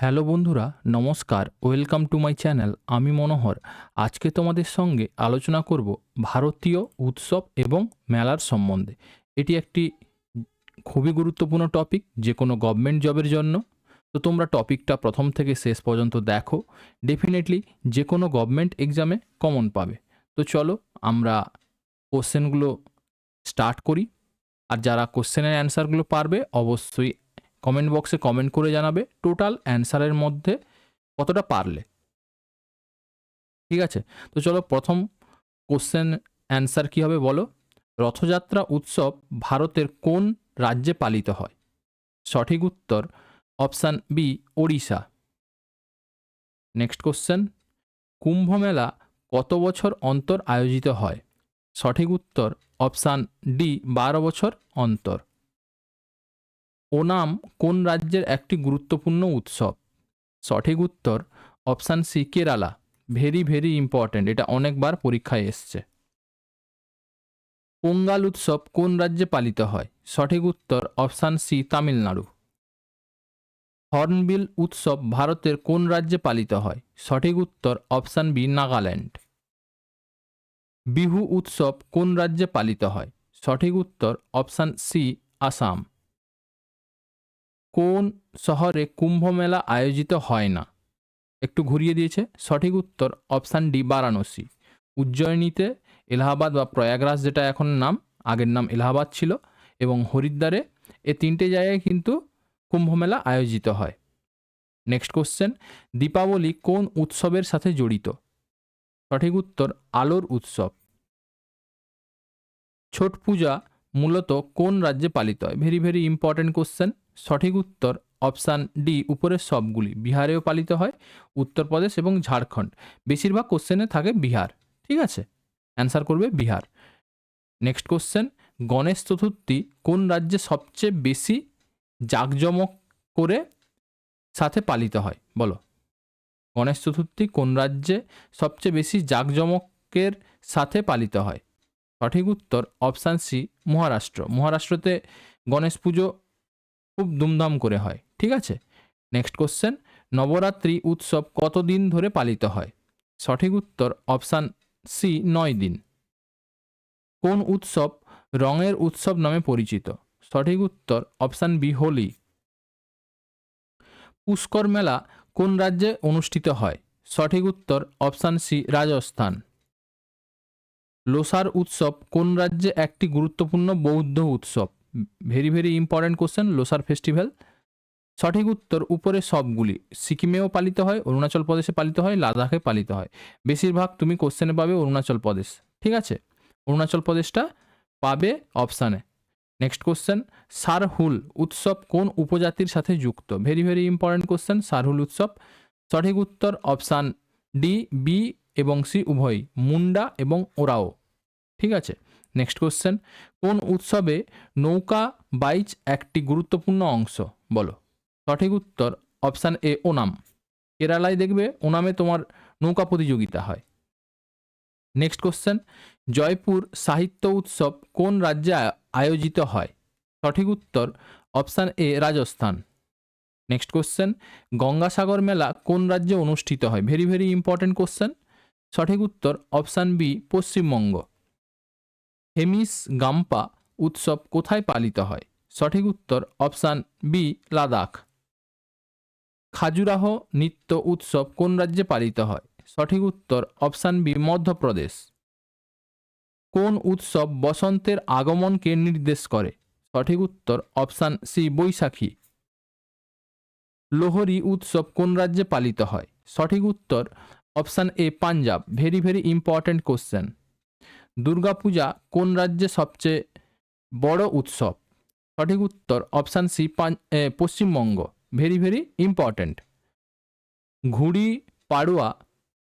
Hello বন্ধুরা, নমস্কার, welcome to my channel, আমি মনোহর। আজকে তোমাদের সঙ্গে আলোচনা করব ভারতীয় উৎসব এবং মেলার সম্বন্ধে। এটি একটি খুবই গুরুত্বপূর্ণ টপিক যে কোনো গভর্নমেন্ট জবের জন্য। তো তোমরা টপিকটা প্রথম থেকে শেষ পর্যন্ত দেখো। ডেফিনেটলি যে কোনো গভর্নমেন্ট এক্সামে কমন পাবে। তো চলো আমরা কোশ্চেনগুলো স্টার্ট করি। আর যারা কোশ্চেনের অ্যান্সারগুলো পারবে, অবশ্যই কমেন্ট বক্সে কমেন্ট করে জানাবে টোটাল অ্যান্সারের মধ্যে কতটা পারলে। ঠিক আছে? তো চলো প্রথম কোশ্চেন অ্যান্সার কী হবে বলো? রথযাত্রা উৎসব ভারতের কোন রাজ্যে পালিত হয়? সঠিক উত্তর option B Odisha. Next question. Kumbh Mela কত বছর অন্তর আয়োজিত হয়? সঠিক উত্তর অপশান ডি বারো বছর অন্তর। ওনাম কোন রাজ্যের একটি গুরুত্বপূর্ণ উৎসব? সঠিক উত্তর, option C, Kerala. Very very important এটা অনেকবার পরীক্ষায় এসছে। পোঙ্গাল উৎসব কোন রাজ্যে পালিত হয়? সঠিক উত্তর, অপশান সি, তামিলনাড়ু। হর্নবিল উৎসব ভারতের কোন রাজ্যে পালিত হয়? সঠিক উত্তর, অপশান বি, নাগাল্যান্ড। বিহু উৎসব কোন রাজ্যে পালিত হয়? সঠিক উত্তর, অপশান সি, আসাম। কোন শহরে কুম্ভ মেলা আয়োজিত হয় না? একটু ঘুরিয়ে দিয়েছে। সঠিক উত্তর অপশান ডি, বারাণসী। উজ্জয়িনীতে এলাহাবাদ বা প্রয়াগরাজ যেটা এখন নাম, আগের নাম এলাহাবাদ ছিল এবং হরিদ্বারে এ তিনটে জায়গায় কিন্তু কুম্ভ মেলা আয়োজিত হয়। নেক্সট কোশ্চেন, দীপাবলি কোন উৎসবের সাথে জড়িত? সঠিক উত্তর, আলোর উৎসব। ছট পূজা মূলত কোন রাজ্যে পালিত হয়? Very very important question. সঠিক উত্তর অপশান ডি, উপরের সবগুলি। বিহারেও পালিত হয়, উত্তরপ্রদেশ এবং ঝাড়খণ্ড। বেশিরভাগ কোশ্চেনে থাকে বিহার, ঠিক আছে? অ্যান্সার করবে বিহার। নেক্সট কোশ্চেন, গণেশ চতুর্থী কোন রাজ্যে সবচেয়ে বেশি জাঁকজমক করে সাথে পালিত হয়? বলো। গণেশ চতুর্থী কোন রাজ্যে সবচেয়ে বেশি জাঁকজমকের সাথে পালিত হয়? সঠিক উত্তর অপশান সি, মহারাষ্ট্র। মহারাষ্ট্রতে গণেশ পুজো খুব ধুমধাম করে হয়, ঠিক আছে? নেক্সট কোশ্চেন নবরাত্রি উৎসব কতদিন ধরে পালিত হয়? সঠিক উত্তর অপশান সি নয় দিন। কোন উৎসব রঙের উৎসব নামে পরিচিত? সঠিক উত্তর অপশান বি হোলি। পুষ্কর মেলা কোন রাজ্যে অনুষ্ঠিত হয়? সঠিক উত্তর অপশান সি রাজস্থান। লোসার উৎসব কোন রাজ্যে একটি গুরুত্বপূর্ণ বৌদ্ধ উৎসব? Very very important question Losar festival সঠিক উত্তর উপরে সবগুলি, সিকিমেও পালিত হয়, অরুণাচল প্রদেশে পালিত হয়, লাদাখে পালিত হয়। বেশিরভাগ তুমি কোশ্চেনে পাবে অরুণাচল প্রদেশ, ঠিক আছে? অরুণাচল প্রদেশটা পাবে অপশানে নেক্সট কোশ্চেন সারহুল উৎসব কোন উপজাতির সাথে যুক্ত? Very very important question Sarhul উৎসব। সঠিক উত্তর অপশান ডি, বি এবং সি উভয়ই, মুন্ডা এবং ওরাও, ঠিক আছে? নেক্সট কোশ্চেন কোন উৎসবে নৌকা, বাইচ একটি গুরুত্বপূর্ণ অংশ? বলো। সঠিক উত্তর, অপশান এ, ওনাম। কেরালায় দেখবে ওনামে তোমার নৌকা প্রতিযোগিতা হয়। নেক্সট কোশ্চেন জয়পুর সাহিত্য উৎসব কোন রাজ্যে আয়োজিত হয়? সঠিক উত্তর, option A, Rajasthan. Next question Gangasagar Mela কোন রাজ্যে অনুষ্ঠিত হয়? ভেরি ভেরি ইম্পর্ট্যান্ট কোশ্চেন সঠিক উত্তর, অপশান বি, পশ্চিমবঙ্গ। হেমিস গাম্পা উৎসব কোথায় পালিত হয়? সঠিক উত্তর অপশান বি, লাদাখ। খাজুরাহ নৃত্য উৎসব কোন রাজ্যে পালিত হয়? সঠিক উত্তর অপশান বি, মধ্যপ্রদেশ। কোন উৎসব বসন্তের আগমনকে নির্দেশ করে? সঠিক উত্তর অপশান সি, বৈশাখী। লোহরি উৎসব কোন রাজ্যে পালিত হয়? সঠিক উত্তর option A, Punjab. Very very important question. Durga Puja কোন রাজ্যে সবচেয়ে বড় উৎসব? সঠিক উত্তর option C Paschimbanga. Very very important. ঘুড়ি, পাড়ুয়া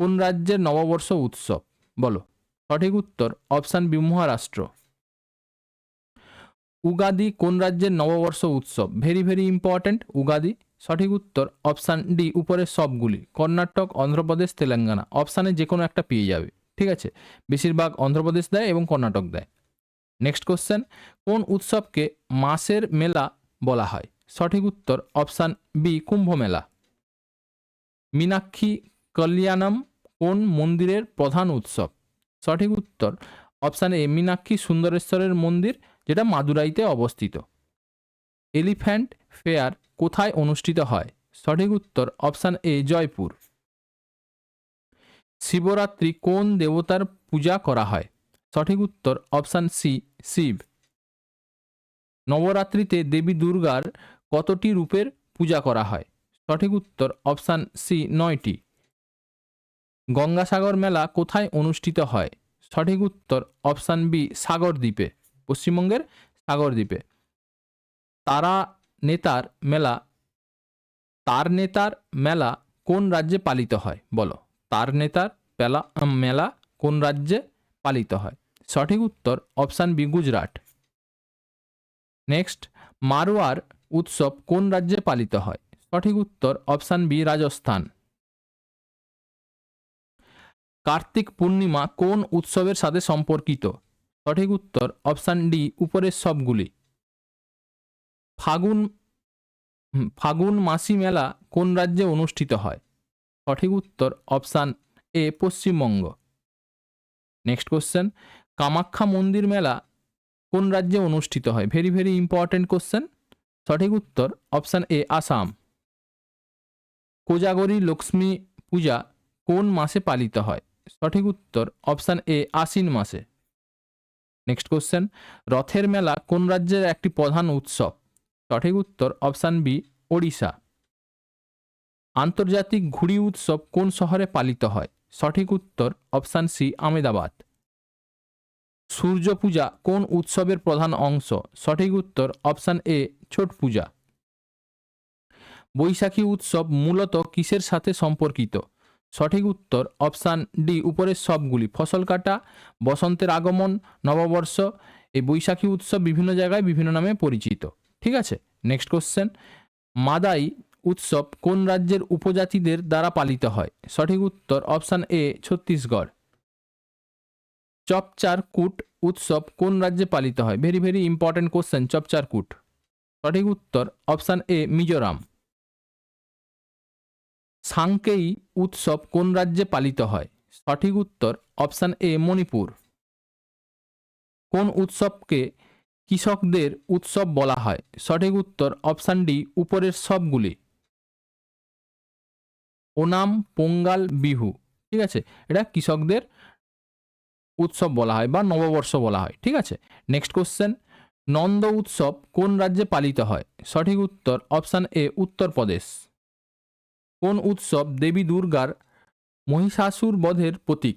কোন রাজ্যের নববর্ষ উৎসব? বলো। সঠিক উত্তর অপশান বি, মহারাষ্ট্র। উগাদি কোন রাজ্যের নববর্ষ উৎসব? Very very important, Ugadi. সঠিক উত্তর অপশান ডি, উপরের সবগুলি। কর্ণাটক, অন্ধ্রপ্রদেশ, তেলেঙ্গানা। অপশানে যে কোনো একটা পেয়ে যাবে। ঠিক আছে? বেশিরভাগ অন্ধ্রপ্রদেশ দেয় এবং কর্ণাটক দেয়। নেক্সট কোশ্চেন কোন উৎসবকে মাসের মেলা বলা হয়? সঠিক উত্তর অপশান বি কুম্ভ মেলা। মীনাক্ষী কল্যাণম কোন মন্দিরের প্রধান উৎসব? সঠিক উত্তর অপশান এ মীনাক্ষী সুন্দরেশ্বরের মন্দির, যেটা মাদুরাইতে অবস্থিত। এলিফ্যান্ট ফেয়ার কোথায় অনুষ্ঠিত হয়? সঠিক উত্তর অপশান এ জয়পুর। শিবরাত্রি কোন দেবতার পূজা করা হয়? সঠিক উত্তর অপশান সি, শিব। নবরাত্রিতে দেবী দুর্গার কতটি রূপের পূজা করা হয়? সঠিক উত্তর অপশান সি, নয়টি। গঙ্গাসাগর মেলা কোথায় অনুষ্ঠিত হয়? সঠিক উত্তর অপশান বি সাগরদ্বীপে পশ্চিমবঙ্গের সাগরদ্বীপে তারা নেতার মেলা, তার নেতার মেলা কোন রাজ্যে পালিত হয়? বলো। তার নেতার পেলা মেলা কোন রাজ্যে পালিত হয়? সঠিক উত্তর option B, Gujarat. Next Marwar উৎসব কোন রাজ্যে পালিত হয়? সঠিক উত্তর অপশান বি, রাজস্থান। কার্তিক পূর্ণিমা কোন উৎসবের সাথে সম্পর্কিত? সঠিক উত্তর অপশান ডি, উপরের সবগুলি। ফাগুন ফাগুন মাসি মেলা কোন রাজ্যে অনুষ্ঠিত হয়? সঠিক উত্তর option A, Paschimbanga. Next question Kamakhya মন্দির মেলা কোন রাজ্যে অনুষ্ঠিত হয়? ভেরি ভেরি ইম্পর্টেন্ট কোশ্চেন সঠিক উত্তর অপশান এ, আসাম। কোজাগরী লক্ষ্মী পূজা কোন মাসে পালিত হয়? সঠিক উত্তর অপশান এ, আশ্বিন মাসে। নেক্সট কোশ্চেন রথের মেলা কোন রাজ্যের একটি প্রধান উৎসব? সঠিক উত্তর অপশান বি, ওড়িশা। আন্তর্জাতিক ঘুড়ি উৎসব কোন শহরে পালিত হয়? সঠিক উত্তর অপশান সি, আমেদাবাদ। সূর্য পূজা কোন উৎসবের প্রধান অংশ? সঠিক উত্তর অপশান এ, ছট পূজা। বৈশাখী উৎসব মূলত কিসের সাথে সম্পর্কিত? সঠিক উত্তর অপশান ডি, উপরের সবগুলি। ফসল কাটা, বসন্তের আগমন, নববর্ষ, এই বৈশাখী উৎসব বিভিন্ন জায়গায় বিভিন্ন নামে পরিচিত। ঠিক আছে? নেক্সট কোশ্চেন মাদাই উৎসব কোন রাজ্যের উপজাতিদের দ্বারা পালিত হয়? সঠিক উত্তর অপশান এ, ছত্তিশগড়। চপচার কুট উৎসব কোন রাজ্যে পালিত হয়? Very very important question Chapchar Kut সঠিক উত্তর অপশান এ, মিজোরাম। সাংকেই উৎসব কোন রাজ্যে পালিত হয়? সঠিক উত্তর অপশান এ, মণিপুর। কোন উৎসবকে কৃষকদের উৎসব বলা হয়? সঠিক উত্তর অপশান ডি, উপরের সবগুলি। ওনাম পোঙ্গাল বিহু, ঠিক আছে? এটা কৃষকদের উৎসব বলা হয় বা নববর্ষ বলা হয়, ঠিক আছে? নেক্সট কোশ্চেন নন্দ উৎসব কোন রাজ্যে পালিত হয়? সঠিক উত্তর অপশান এ উত্তরপ্রদেশ। কোন উৎসব দেবী দুর্গার মহিষাসুর বধের প্রতীক?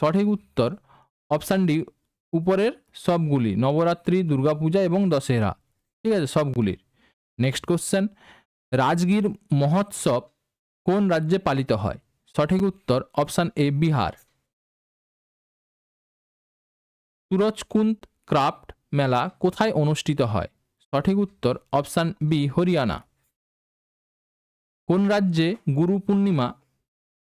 সঠিক উত্তর অপশান ডি উপরের সবগুলি, নবরাত্রি, দুর্গাপূজা এবং দশেরা ঠিক আছে? সবগুলির। নেক্সট কোশ্চেন রাজগীর মহোৎসব কোন রাজ্যে পালিত হয়? সঠিক উত্তর option A, Bihar. Surajkund craft Mela কোথায় অনুষ্ঠিত হয়? সঠিক উত্তর অপশান বি, হরিয়ানা। কোন রাজ্যে গুরু পূর্ণিমা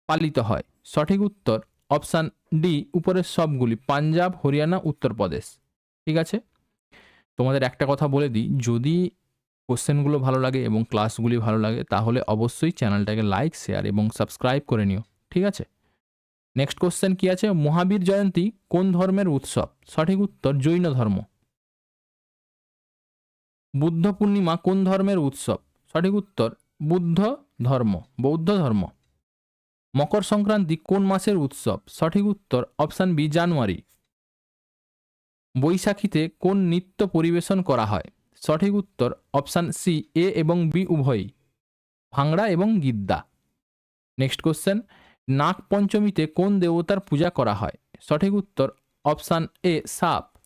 পালিত হয়? সঠিক উত্তর অপশান ডি, উপরের সবগুলি, পাঞ্জাব, হরিয়ানা, উত্তরপ্রদেশ। ঠিক আছে? তোমাদের একটা কথা বলে দিই, যদি কোশ্চেনগুলো ভালো লাগে এবং ক্লাসগুলি ভালো লাগে, তাহলে অবশ্যই চ্যানেলটাকে লাইক, শেয়ার এবং সাবস্ক্রাইব করে নিও। ঠিক আছে? নেক্সট কোশ্চেন কি আছে? মহাবীর জয়ন্তী কোন ধর্মের উৎসব? সঠিক উত্তর, জৈন ধর্ম। বুদ্ধ পূর্ণিমা কোন ধর্মের উৎসব? সঠিক উত্তর, বুদ্ধ ধর্ম, বৌদ্ধ ধর্ম। মকর সংক্রান্তি কোন মাসের উৎসব? সঠিক উত্তর, অপশান বি, জানুয়ারি। বৈশাখীতে কোন নৃত্য পরিবেশন করা হয়? সঠিক উত্তর অপশান সি, এ এবং বি উভয়ই। ভাংড়া এবং গিদ্দা। নেক্সট কোশ্চেন, নাগ পঞ্চমীতে কোন দেবতার পূজা করা হয়? সঠিক উত্তর অপশান এ, সাপ।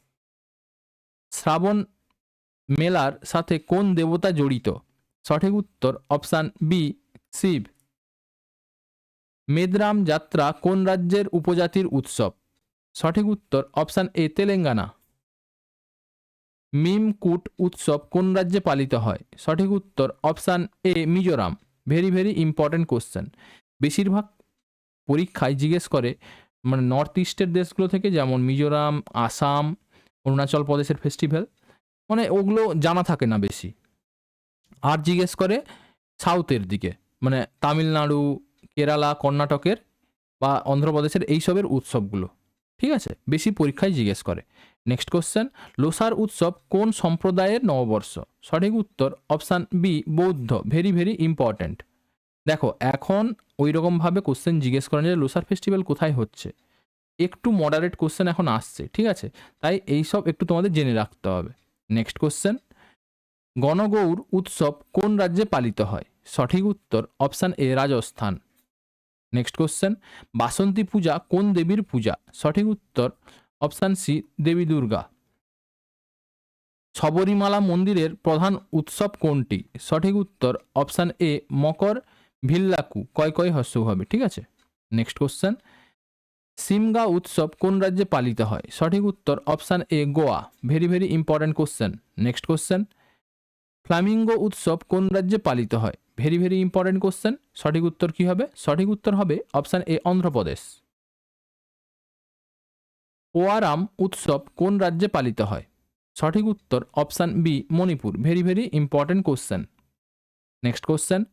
শ্রাবণ মেলার সাথে কোন দেবতা জড়িত? সঠিক উত্তর অপশান বি, শিব। মেদরাম যাত্রা কোন রাজ্যের উপজাতির উৎসব? সঠিক উত্তর অপশান এ, তেলেঙ্গানা। মিমকুট উৎসব কোন রাজ্যে পালিত হয়? সঠিক উত্তর option A, Mizoram. Very very important question. বেশিরভাগ পরীক্ষায় জিজ্ঞেস করে মানে নর্থ ইস্টের দেশগুলো থেকে, যেমন মিজোরাম, আসাম, অরুণাচল প্রদেশের ফেস্টিভ্যাল মানে ওগুলো জানা থাকে না বেশি। আর জিজ্ঞেস করে সাউথের দিকে মানে তামিলনাড়ু, কেরালা, কর্ণাটকের বা অন্ধ্রপ্রদেশের এইসবের উৎসবগুলো। ঠিক আছে? বেশি পরীক্ষায় জিজ্ঞেস করে। নেক্সট কোশ্চেন লোসার উৎসব কোন সম্প্রদায়ের নববর্ষ? সঠিক উত্তর অপশান বি বৌদ্ধ। ভেরি ভেরি ইম্পর্ট্যান্ট দেখো, এখন ওই রকমভাবে কোশ্চেন জিজ্ঞেস করেন যে লোসার ফেস্টিভ্যাল কোথায় হচ্ছে? একটু মডারেট কোশ্চেন এখন আসছে, ঠিক আছে? তাই এই সব একটু তোমাদের জেনে রাখতে হবে। নেক্সট কোশ্চেন গণগৌর উৎসব কোন রাজ্যে পালিত হয়? সঠিক উত্তর option A Rajasthan. Next question Basanti Puja কোন দেবীর পূজা? সঠিক উত্তর অপশান সি দেবী দুর্গা। শবরীমালা মন্দিরের প্রধান উৎসব কোনটি? সঠিক উত্তর অপশান এ মকর, ভিল্লাকু। কয় কয় হস্য হবে? ঠিক আছে? নেক্সট কোশ্চেন সিমগা উৎসব কোন রাজ্যে পালিত হয়? সঠিক উত্তর option A Goa. Very very important question next question flamingo উৎসব কোন রাজ্যে পালিত হয়? ভেরি ভেরি ইম্পর্ট্যান্ট কোশ্চেন সঠিক উত্তর কি হবে? সঠিক উত্তর হবে অপশান এ অন্ধ্রপ্রদেশ। ওয়ারাম উৎসব কোন রাজ্যে পালিত হয়? সঠিক উত্তর option B Manipur. Very very important question next question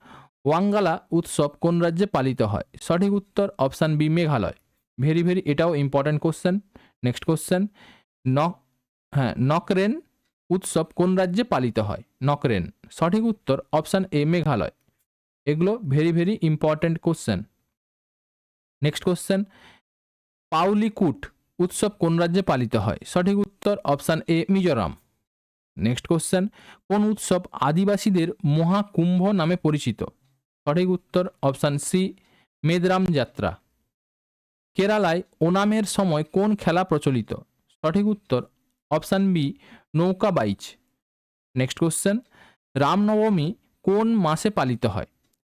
Wangala উৎসব কোন রাজ্যে পালিত হয়? সঠিক উত্তর option B Meghalaya. Very very এটাও ইম্পর্ট্যান্ট কোশ্চেন নেক্সট কোশ্চেন নক হ্যাঁ নকরেন উৎসব কোন রাজ্যে পালিত হয়? নকরেন। সঠিক উত্তর অপশান এ, মেঘালয়। এগুলো very very important question next question Pawl Kut উৎসব কোন রাজ্যে পালিত হয়? সঠিক উত্তর option A, Mizoram. Next question কোন উৎসব আদিবাসীদের মহাকুম্ভ নামে পরিচিত? সঠিক উত্তর অপশান সি, মেদরাম যাত্রা। কেরালায় ওনামের সময় কোন খেলা প্রচলিত? সঠিক উত্তর অপশান বি, নৌকা বাইচ। নেক্সট কোশ্চেন রামনবমী কোন মাসে পালিত হয়?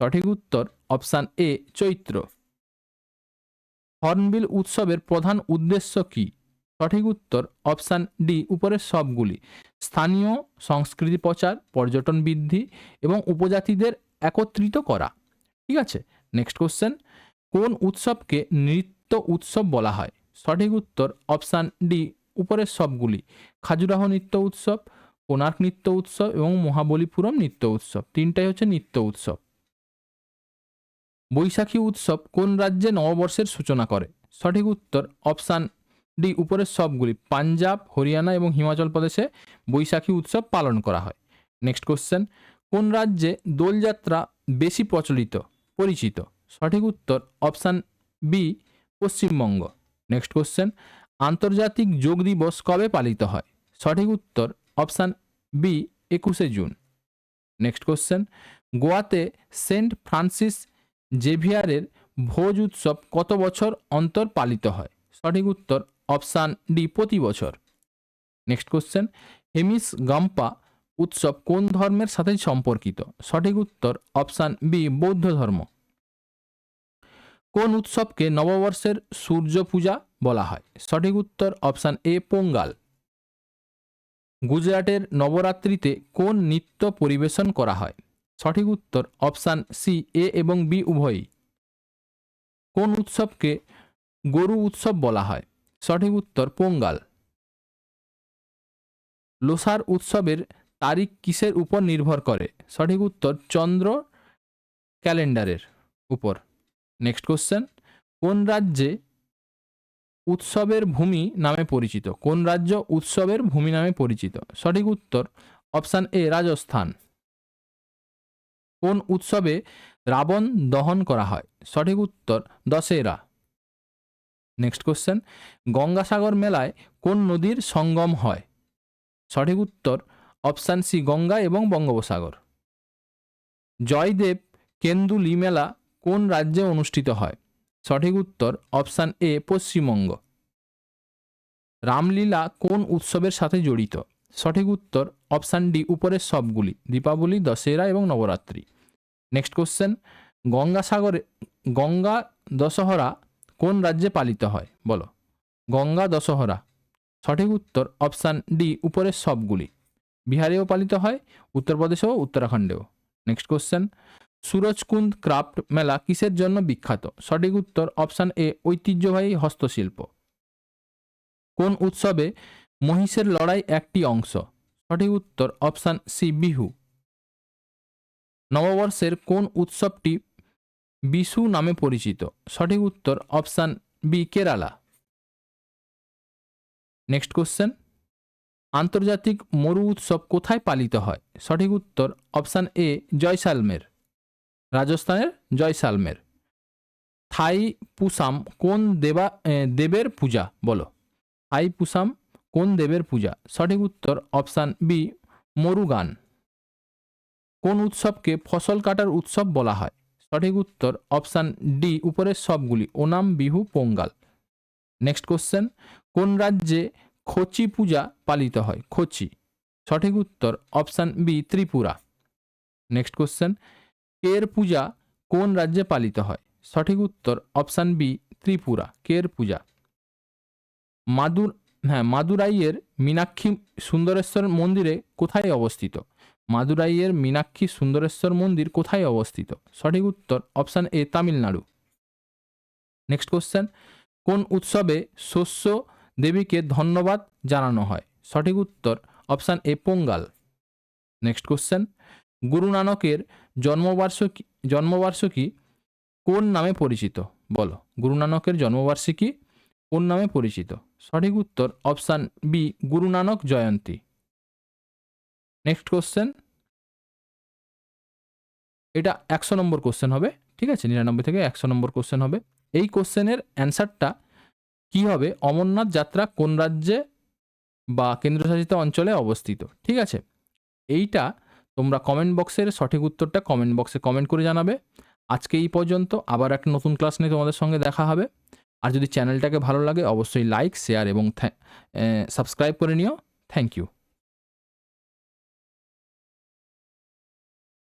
সঠিক উত্তর অপশান এ, চৈত্র। হর্নবিল উৎসবের প্রধান উদ্দেশ্য কি? সঠিক উত্তর অপশান ডি, উপরের সবগুলি। স্থানীয় সংস্কৃতি প্রচার, পর্যটন বৃদ্ধি এবং উপজাতিদের একত্রিত করা। ঠিক আছে? Next question. কোন উৎসবকে নৃত্য উৎসব বলা হয়? সঠিক উত্তর অপশান ডি, উপরের সবগুলি। খাজুরাহ নৃত্য উৎসব কোণার্ক নৃত্য উৎসব এবং মহাবলীপুরম নৃত্য উৎসব। তিনটাই হচ্ছে নৃত্য উৎসব। বৈশাখী উৎসব কোন রাজ্যে নববর্ষের সূচনা করে? সঠিক উত্তর অপশান ডি, উপরের সবগুলি। পাঞ্জাব, হরিয়ানা এবং হিমাচল প্রদেশে বৈশাখী উৎসব পালন করা হয়। নেক্সট কোশ্চেন, কোন রাজ্যে দোলযাত্রা বেশি প্রচলিত, পরিচিত? সঠিক উত্তর option B, Paschimbanga. Next question, আন্তর্জাতিক যোগ দিবস কবে পালিত হয়? সঠিক উত্তর অপশান বি, একুশে জুন। Next question. গোয়াতে সেন্ট ফ্রান্সিস জেভিয়ারের ভোজ উৎসব কত বছর অন্তর পালিত হয়? সঠিক উত্তর অপশান ডি, প্রতি বছর। Next question. হেমিস গাম্পা উৎসব কোন ধর্মের সাথে সম্পর্কিত? সঠিক উত্তর অপশান বি, বৌদ্ধ ধর্ম। কোন উৎসবকে নববর্ষের সূর্য পূজা বলা হয়? সঠিক উত্তর অপশান এ, পোঙ্গাল। গুজরাটের নবরাত্রিতে কোন নৃত্য পরিবেশন করা হয়? সঠিক উত্তর অপশান সি, এ এবং বি উভয়ই। কোন উৎসবকে গরু উৎসব বলা হয়? সঠিক উত্তর পোঙ্গাল। লোসার উৎসবের তারিখ কিসের উপর নির্ভর করে? সঠিক উত্তর চন্দ্র ক্যালেন্ডারের উপর। Next question. কোন রাজ্যে উৎসবের ভূমি নামে পরিচিত। কোন রাজ্য উৎসবের ভূমি নামে পরিচিত? সঠিক উত্তর অপশান এ, রাজস্থান। কোন উৎসবে রাবণ দহন করা হয়? সঠিক উত্তর দশেরা। Next question. গঙ্গাসাগর মেলায় কোন নদীর সঙ্গম হয়? সঠিক উত্তর অপশান সি, গঙ্গা এবং বঙ্গোপসাগর। জয়দেব কেন্দুলি মেলা কোন রাজ্যে অনুষ্ঠিত হয়? সঠিক উত্তর অপশান এ, পশ্চিমবঙ্গ। রামলীলা কোন উৎসবের সাথে জড়িত? সঠিক উত্তর অপশান ডি, উপরের সবগুলি, দীপাবলি, দশেরা এবং নবরাত্রি। নেক্সট কোশ্চেন গঙ্গাসাগরে গঙ্গা দশহরা কোন রাজ্যে পালিত হয়? বলো। গঙ্গা দশহরা। সঠিক উত্তর অপশান ডি, উপরের সবগুলি। বিহারেও পালিত হয়, উত্তরপ্রদেশেও, উত্তরাখণ্ডেও। Next question Surajkund craft Mela কিসের জন্য বিখ্যাত? সঠিক উত্তর অপশান এ, ঐতিহ্যবাহী হস্তশিল্প। কোন উৎসবে মহিষের লড়াই একটি অংশ? সঠিক উত্তর অপশান সি, বিহু। নববর্ষের কোন উৎসবটি বিশু নামে পরিচিত? সঠিক উত্তর option B, Kerala. Next question. আন্তর্জাতিক মরু উৎসব কোথায় পালিত হয়? সঠিক উত্তর অপশান এ, জয়সালমের। রাজস্থানের জয়সালমের। থাই পুসাম কোন দেবা দেবের পূজা? বলো। থাই পুসাম কোন দেবের পূজা? সঠিক উত্তর অপশান বি, মরুগান। কোন উৎসবকে ফসল কাটার উৎসব বলা হয়? সঠিক উত্তর অপশান ডি, উপরের সবগুলি। ওনাম, বিহু, পোঙ্গাল। নেক্সট কোশ্চেন, কোন রাজ্যে খচি পূজা পালিত হয়? খচি। সঠিক উত্তর option B, Tripura. Next question Ker Puja কোন রাজ্যে পালিত হয়? সঠিক উত্তর অপশান বি, ত্রিপুরা। কের পূজা? মাদুর হ্যাঁ মাদুরাইয়ের মীনাক্ষী সুন্দরেশ্বর মন্দিরে কোথায় অবস্থিত? মাদুরাইয়ের মীনাক্ষী সুন্দরেশ্বর মন্দির কোথায় অবস্থিত? সঠিক উত্তর option A, Tamil Nadu. Next question, কোন উৎসবে শস্য দেবীকে ধন্যবাদ জানানো হয়? সঠিক উত্তর option A, Pongal. Next question Guru নানকের জন্মবার্ষিকী জন্মবার্ষিকী কোন নামে পরিচিত? বলো। গুরু নানকের জন্মবার্ষিকী কোন নামে পরিচিত? সঠিক উত্তর option B Guru Nanak Jayanti. Next question. এটা একশো নম্বর কোশ্চেন হবে, ঠিক আছে? নিরানব্বই থেকে একশো নম্বর কোশ্চেন হবে। এই কোশ্চেনের অ্যান্সারটা কি হবে? অমরনাথ যাত্রা কোন রাজ্যে বা কেন্দ্রশাসিত অঞ্চলে অবস্থিত, ঠিক আছে? এইটা তোমরা কমেন্ট বক্সের সঠিক উত্তরটা কমেন্ট বক্সে কমেন্ট করে জানাবে। আজকে এই পর্যন্ত, আবার একটা নতুন ক্লাস নিয়ে তোমাদের সঙ্গে দেখা হবে। আর যদি চ্যানেলটাকে ভালো লাগে, অবশ্যই লাইক শেয়ার এবং সাবস্ক্রাইব করে নিও। Thank you